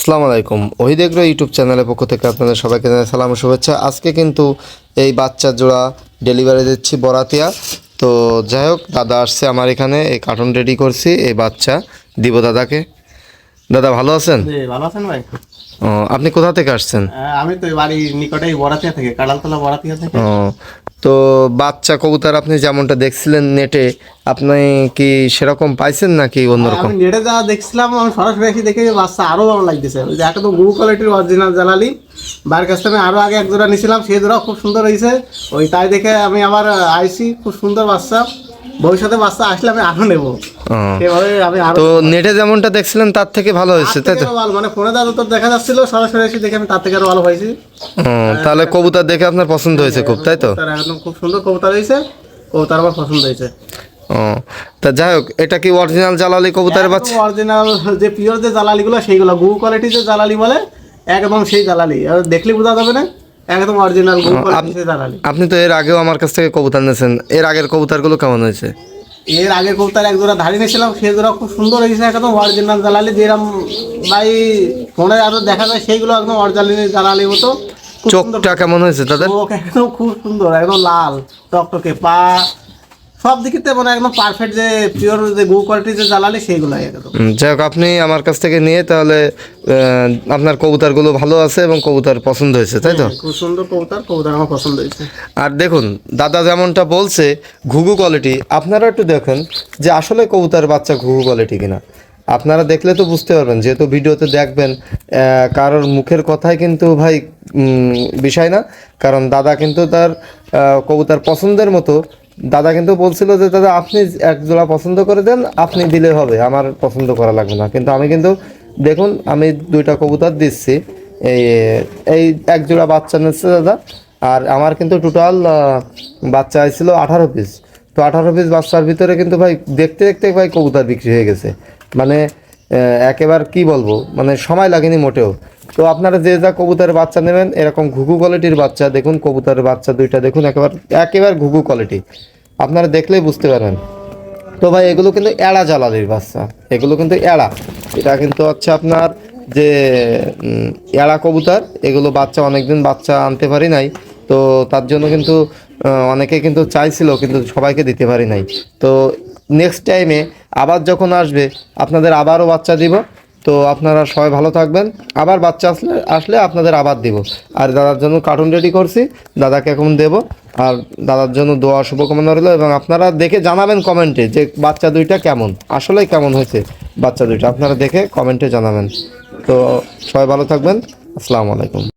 আসসালামু আলাইকুম। ওহিদেগ্র ইউটিউব চ্যানেলের পক্ষ থেকে আপনাদের সবাইকে জানাই সালাম শুভেচ্ছা। আজকে কিন্তু এই বাচ্চা জোড়া ডেলিভারি দিচ্ছি বরাতিয়া। তো যাই হোক দাদা আসছে আমার এখানে এই কার্টুন রেডি করছি এই বাচ্চা দিব দাদাকে। দাদা ভালো আছেন? জি, ভালো আছেন ভাই। ও, আপনি কোথা থেকে আসছেন? আমি তো বাড়ির নিকটেই বরাতিয়া থেকে কাড়ালতলা বরাতিয়া থেকে। ও, তো বাচ্চা কবুতর আপনি যেমনটা দেখছিলেন নেটে, আপনি কি সেরকম পাইছেন নাকি অন্যরকম? আমি নেটে যা দেখছিলাম, আমি সরাসরি এসে দেখে বাচ্চা আরও ভালো লাগতেছে। যে একটা তো গুরু কোয়ালিটির অরিজিনাল জ্বালালি বাইরের কাছ থেকে আমি আরও আগে এক জোড়া নিয়েছিলাম, সেই জোড়া খুব সুন্দর হয়েছে। ওই তাই দেখে আমি আবার আইসি খুব সুন্দর বাচ্চা। ভবিষ্যতে বাচ্চা আসলে আমি আরও নেব। আমি আরও তো নেটে যেমনটা দেখছিলেন তার থেকে ভালো হয়েছে তাই তো? মানে ফোনে যা যত দেখা যাচ্ছিল সরাসরি এসে দেখে আমি তার থেকে আরও ভালো হয়েছি। তাহলে কবুতর দেখে আপনার পছন্দ হয়েছে খুব তাই তো? একদম খুব সুন্দর কবুতর হয়েছে কবুতর আমার পছন্দ হয়েছে। ও তা যাই হোক এটা কি অরিজিনাল জালালি কবুতরের বাচ্চা? অরিজিনাল যে পিওর যে জ্বালালিগুলো সেইগুলো গু কোয়ালিটি যে জ্বালালি বলে একদম সেই জ্বালালি আর দেখলে বোঝা যাবে না? একদম অরিজিনাল আপনি তো এর আগেও আমার কাছ থেকে কবুতর নিয়েছেন। এর আগের কবুতরগুলো কেমন হয়েছে? এর আগে কবুতর এক জোড়া ধারি নিয়েছিলাম সে জোড়া খুব সুন্দর হয়েছে একদম অরিজিনাল জ্বালালি যেরকম ভাই ফোনে আরও দেখা যায় সেইগুলো একদম অরিজিনাল জ্বালালি মতো। চোখটা কেমন হয়েছে তাদের? চোখ একদম খুব সুন্দর একদম লাল টকটকে পা সব দিকে মানে একদম পারফেক্ট যে পিওর যে গু কোয়ালিটির যে জ্বালালি সেইগুলো একদম। যাই হোক আপনি আমার কাছ থেকে নিয়ে তাহলে আপনার কবুতরগুলো ভালো আছে এবং কবুতর পছন্দ হয়েছে তাই তো? খুব সুন্দর কবুতর কবুতর আমার পছন্দ হয়েছে। আর দেখুন দাদা যেমনটা বলছে ঘুঘু কোয়ালিটি আপনারা একটু দেখেন যে আসলে কবুতর বাচ্চা ঘুঘু কোয়ালিটি কিনা। আপনারা দেখলে তো বুঝতে পারবেন যেহেতু ভিডিওতে দেখবেন কারোর মুখের কথাই কিন্তু ভাই বিষয় না। কারণ দাদা কিন্তু তার কবুতর পছন্দের মতো দাদা কিন্তু বলছিল যে, দাদা, আপনি এক জোড়া পছন্দ করে দেন, আপনি দিলে হবে, আমার পছন্দ করা লাগবে না। কিন্তু আমি কিন্তু, দেখুন, আমি দুইটা কবুতর দিচ্ছি। এই এই এক জোড়া বাচ্চা নিচ্ছে দাদা, আর আমার কিন্তু টোটাল বাচ্চা হয়েছিল আঠারো পিস তো আঠারো পিস বাচ্চার ভিতরে কিন্তু ভাই, দেখতে দেখতে ভাই কবুতর বিক্রি হয়ে গেছে। মানে একেবারে কি বলব? মানে সময় লাগেনি মোটেও। তো আপনারা যে যা কবুতরের বাচ্চা নেবেন, এরকম ঘুঘু কোয়ালিটির বাচ্চা, দেখুন কবুতরের বাচ্চা দুইটা, দেখুন একেবারে একেবারে ঘুঘু কোয়ালিটি। আপনারা দেখলেই বুঝতে পারবেন। তো ভাই, এগুলো কিন্তু এড়া জ্বালালির বাচ্চা। এগুলো কিন্তু এড়া। এটা কিন্তু হচ্ছে আপনার যে এড়া কবুতর, এগুলো বাচ্চা অনেকদিন বাচ্চা আনতে পারি নাই। তো তার জন্য কিন্তু অনেকে কিন্তু চাইছিল, কিন্তু সবাইকে দিতে পারি নাই। তো নেক্সট টাইমে আবার যখন আসবে, আপনাদের আবারও বাচ্চা দিব। তো আপনারা সবাই ভালো থাকবেন। আবার বাচ্চা আসলে আসলে আপনাদের আবার দিব। আর দাদার জন্য কার্টুন রেডি করছি। দাদাকে এখন দেব। আর দাদার জন্য দোয়া, শুভকামনা রইল এবং আপনারা দেখে জানাবেন কমেন্টে যে বাচ্চা দুইটা কেমন। আসলেই কেমন হয়েছে বাচ্চা দুইটা। আপনারা দেখে কমেন্টে জানাবেন। তো সবাই ভালো থাকবেন। আসসালামু আলাইকুম।